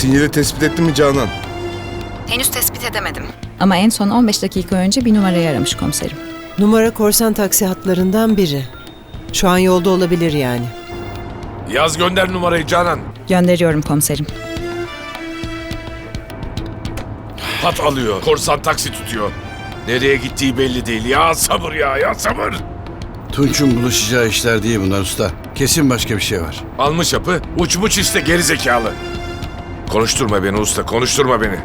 Sinyali tespit ettin mi Canan? Henüz tespit edemedim. Ama en son 15 dakika önce bir numarayı aramış komiserim. Numara korsan taksi hatlarından biri. Şu an yolda olabilir yani. Yaz gönder numarayı Canan. Gönderiyorum komiserim. Hat alıyor. Korsan taksi tutuyor. Nereye gittiği belli değil. Ya sabır ya ya sabır. Tunç'un bulaşacağı işler değil bunlar usta. Kesin başka bir şey var. Almış yapı. Uçmuş işte geri zekalı. Konuşturma beni usta konuşturma beni.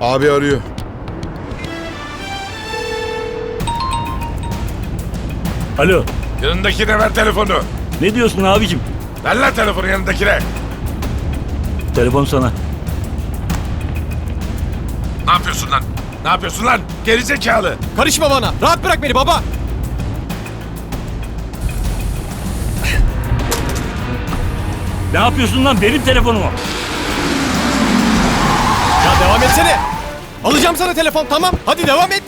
Abi arıyor. Alo. Yanındakine ver telefonu. Ne diyorsun abicim? Ver lan telefonu yanındakine. Telefon sana. Ne yapıyorsun lan? Ne yapıyorsun lan? Geri zekalı. Karışma bana. Rahat bırak beni baba. Ne yapıyorsun lan benim telefonumu? Ya devam etsene. Alacağım sana telefon tamam. Hadi devam et.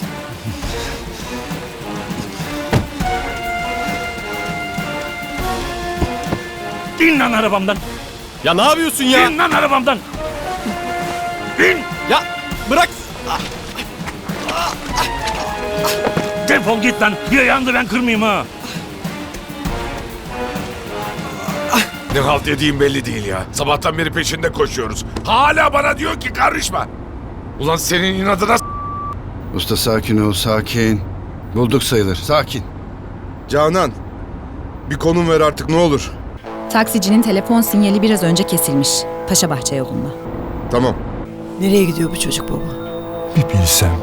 İn lan arabamdan. Ya ne yapıyorsun ya? İn lan arabamdan. İn. Ya bırak. Defol git lan. Ya yandı ben kırmayayım ha. Ne halt dediğim belli değil ya. Sabahtan beri peşinde koşuyoruz. Hala bana diyor ki karışma. Ulan senin inadına Usta sakin ol sakin. Bulduk sayılır sakin. Canan. Bir konum ver artık ne olur. Taksicinin telefon sinyali biraz önce kesilmiş. Paşabahçe yolunda. Tamam. Nereye gidiyor bu çocuk baba? Bir bilsem.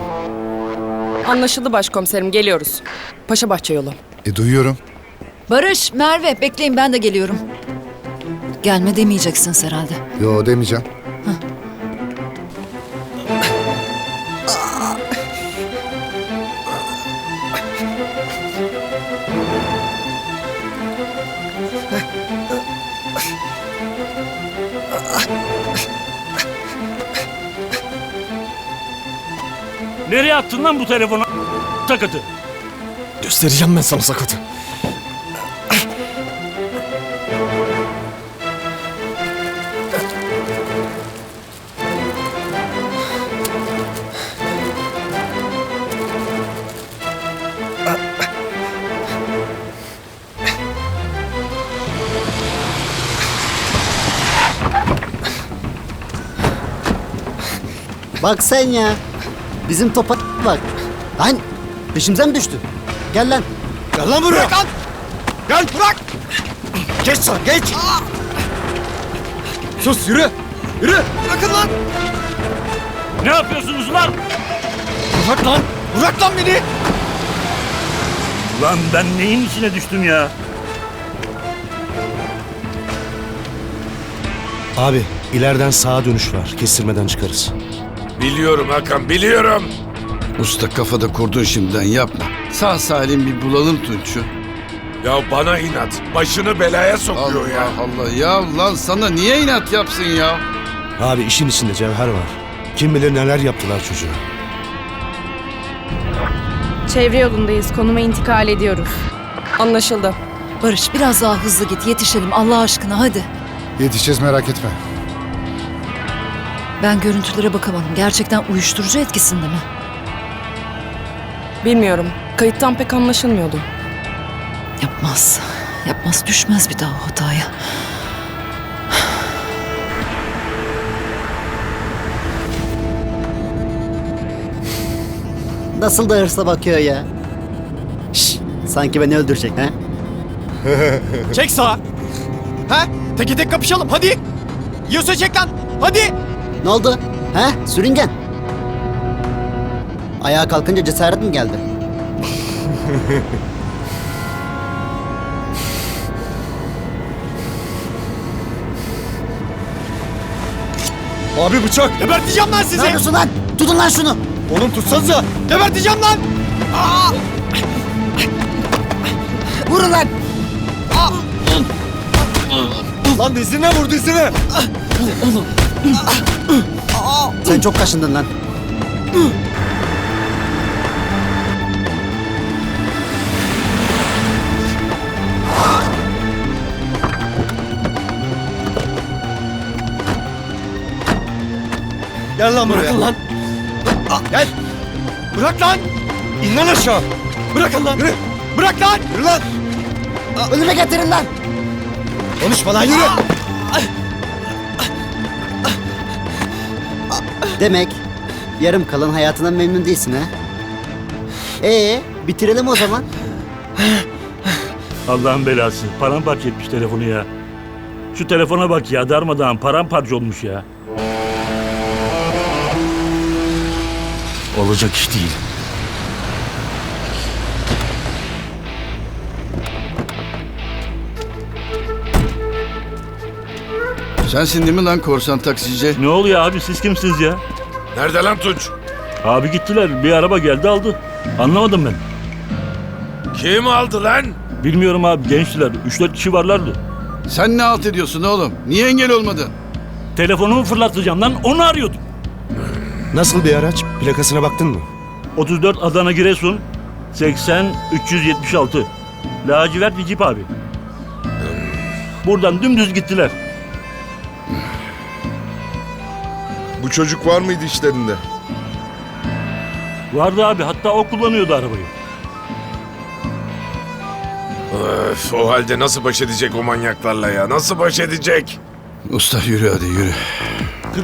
Anlaşıldı başkomiserim geliyoruz. Paşabahçe yolu. E duyuyorum. Barış, Merve bekleyin ben de geliyorum. Gelme demeyeceksiniz herhalde. Yo demeyeceğim. Nereye attın lan bu telefonu? Takıtı. Göstereceğim ben sana sakatı. Bak sen ya. Bizim topa bak. Lan peşimize mi düştü? Gel lan. Gel lan buraya. Bırak lan. Gel bırak. Geç sen geç. Sus yürü. Yürü. Bırakın lan. Ne yapıyorsunuz lan? Bırak lan. Bırak lan beni. Lan ben neyin içine düştüm ya? Abi ileriden sağa dönüş var. Kestirmeden çıkarız. Biliyorum Hakan biliyorum. Usta kafada kurdun şimdiden yapma. Sağ salim bir bulalım Tunç'u. Ya bana inat. Başını belaya sokuyor Allah ya. Allah ya lan sana niye inat yapsın ya? Abi işin içinde cevher var. Kim bilir neler yaptılar çocuğa. Çevre yolundayız. Konuma intikal ediyoruz. Anlaşıldı. Barış biraz daha hızlı git yetişelim Allah aşkına hadi. Yetişeceğiz merak etme. Ben görüntülere bakamadım. Gerçekten uyuşturucu etkisinde mi? Bilmiyorum. Kayıttan pek anlaşılmıyordu. Yapmaz. Yapmaz düşmez bir daha o hataya. Nasıl da hırsla bakıyor ya. Şş, sanki beni öldürecek ha? Çek sağa. Ha? Teke tek kapışalım hadi. Yiyorsa çek lan. Hadi. Ne oldu? Ha? Sürüngen. Ayağa kalkınca cesaret mi geldi? Abi bıçak. Geberteceğim lan Ne sizi. yapıyorsun lan? Tutun lan şunu. Oğlum tutsanıza. Geberteceğim lan. Vurun lan. Lan dizine vur dizine. Sen çok kaşındın lan. Gel lan buraya. Bırakın lan. Ah, gel. Bırak lan. İn lan aşağı. Bırakın lan. Yürü. Bırak lan. Yürü lan. Önüme getirin lan. Konuşma lan yürü. Ah, ay. Demek yarım kalan hayatından memnun değilsin ha? Ee, bitirelim o zaman. Allah'ın belası. Paramparça etmiş telefonu ya. Şu telefona bak ya darmadağın paramparça olmuş ya. Olacak iş değil. Sensin değil mi lan korsan taksici? Ne oluyor abi siz kimsiniz ya? Nerede lan Tunç? Abi gittiler bir araba geldi aldı. Anlamadım ben. Kim aldı lan? Bilmiyorum abi gençtiler. 3-4 kişi varlardı. Sen ne alt ediyorsun oğlum? Niye engel olmadın? Telefonumu fırlatacağım lan onu arıyordum. Nasıl bir araç? Plakasına baktın mı? 34 Adana Giresun 80 376. Lacivert bir cip abi. Buradan dümdüz gittiler. Bu çocuk var mıydı işlerinde? Vardı abi hatta o kullanıyordu arabayı. Öf, o halde nasıl baş edecek o manyaklarla ya? Nasıl baş edecek? Usta yürü hadi yürü.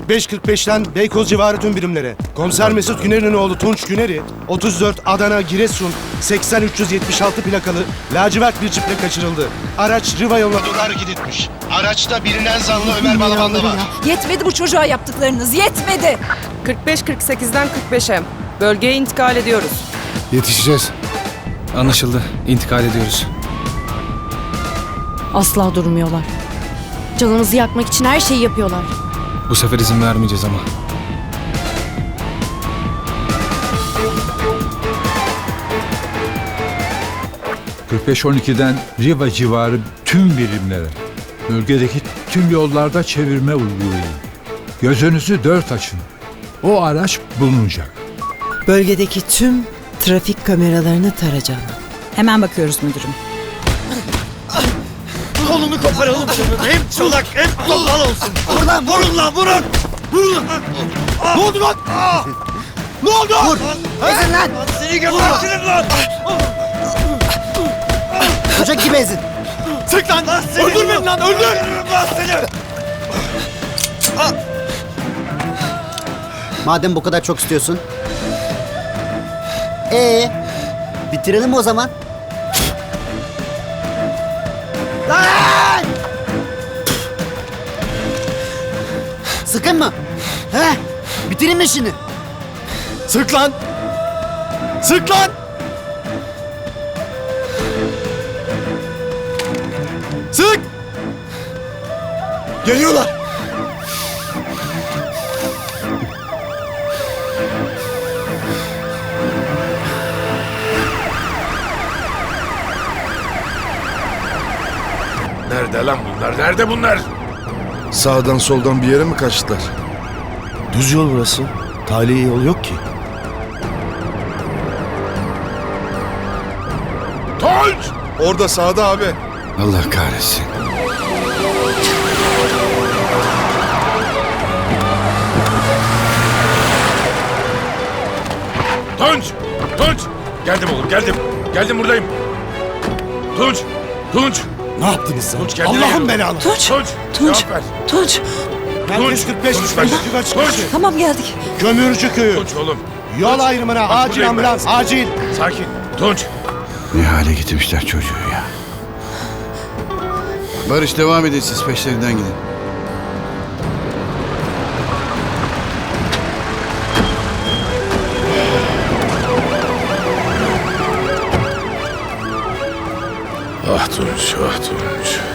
45-45'ten Beykoz civarı tüm birimlere. Komiser Mesut Güner'in oğlu Tunç Güner'i 34 Adana Giresun 80-376 plakalı lacivert bir ciple kaçırıldı. Araç Riva yoluna hareket etmiş. Araçta bilinen zanlı Ömer Balaban da var. Yetmedi bu çocuğa yaptıklarınız yetmedi. 45-48'den 45'e. Bölgeye intikal ediyoruz. Yetişeceğiz. Anlaşıldı. İntikal ediyoruz. Asla durmuyorlar. Canımızı yakmak için her şeyi yapıyorlar. Bu sefer izin vermeyeceğiz ama. ...45-12'den Riva civarı tüm birimlere... ...bölgedeki tüm yollarda çevirme uygulayın. Gözünüzü dört açın. O araç bulunacak. Bölgedeki tüm trafik kameralarını tarayacağım. Hemen bakıyoruz müdürüm. Kolunu koparalım şunu. Hem çolak hem topal olsun. Vur lan vurun lan vurun. Vurun. Ne oldu lan? Ne oldu? Vur. Ezin lan. Seni gebertirim lan. Çocuk gibi ezin. Sık lan. Öldür beni lan öldür. lan seni. Madem bu kadar çok istiyorsun. Ee, bitirelim o zaman. Sıkın mı? He? Bitireyim mi işini? Sık lan. Sık lan. Sık. Geliyorlar. Nerede lan bunlar? Nerede bunlar? Sağdan soldan bir yere mi kaçtılar? Düz yol burası. Talihi yol yok ki. Tunç! Orada sağda abi. Allah kahretsin. Tunç! Tunç! Geldim oğlum geldim. Geldim buradayım. Tunç! Tunç! Ne yaptınız sen? Tunç kendine Allah'ın gel. belanı. Tunç. Tunç! Tunç. Cevap ver. Tunç. Merkez 45 Tunç, 45 ben- Tunç. çıkışı. Tamam geldik. Kömürcü köyü. Tunç oğlum. Yol ayrımına Bak acil buradayım ambulans acil. Sakin. Tunç! Ne hale getirmişler çocuğu ya. Barış devam edin siz peşlerinden gidin. Ah Tunç, ah Tunç.